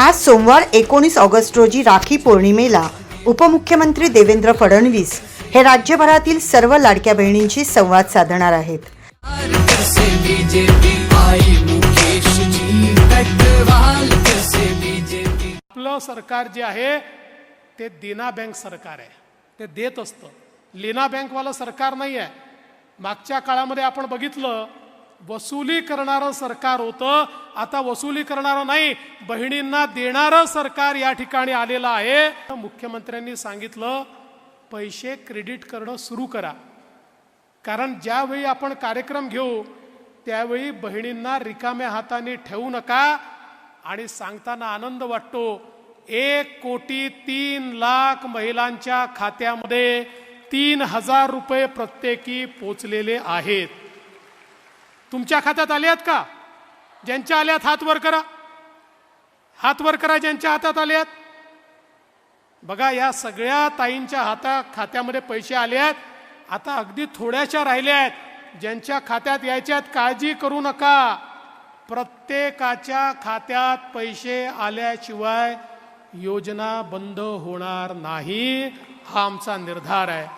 आज सोमवार एकोणीस ऑगस्ट रोजी राखी पौर्णिमेला उपमुख्यमंत्री देवेंद्र फडणवीस हे राज्यभरातील सर्व लाडक्या बहिणींशी संवाद साधणार आहेत. आपलं सरकार जे आहे ते देना बँक सरकार आहे. ते देत असतं. लेना बँकवालं सरकार नाही आहे मागच्या काळामध्ये आपण बघितलं वसुली करणारं सरकार होतं. आता वसुली करणारं नाही बहिणींना देणारं सरकार या ठिकाणी आलेलं आहे. मुख्यमंत्र्यांनी सांगितलं पैसे क्रेडिट करणं सुरू करा. कारण ज्यावेळी आपण कार्यक्रम घेऊ त्यावेळी बहिणींना रिकाम्या हाताने ठेवू नका. आणि सांगताना आनंद वाटतो एक कोटी तीन लाख महिलांच्या खात्यामध्ये तीन हजार रुपये प्रत्येकी पोचलेले आहेत. तुमच्या खात्यात आले आहेत का? ज्यांच्या आल्यात हात वर करा. हात वर करा ज्यांच्या हातात आले आहेत. बघा या सगळ्या ताईंच्या हाता खात्यामध्ये पैसे आले आहेत. आता अगदी थोड्याशा राहिल्या आहेत. ज्यांच्या खात्यात यायच्यात काळजी करू नका. प्रत्येकाच्या खात्यात पैसे आल्याशिवाय योजना बंद होणार नाही. हा आमचा निर्धार आहे.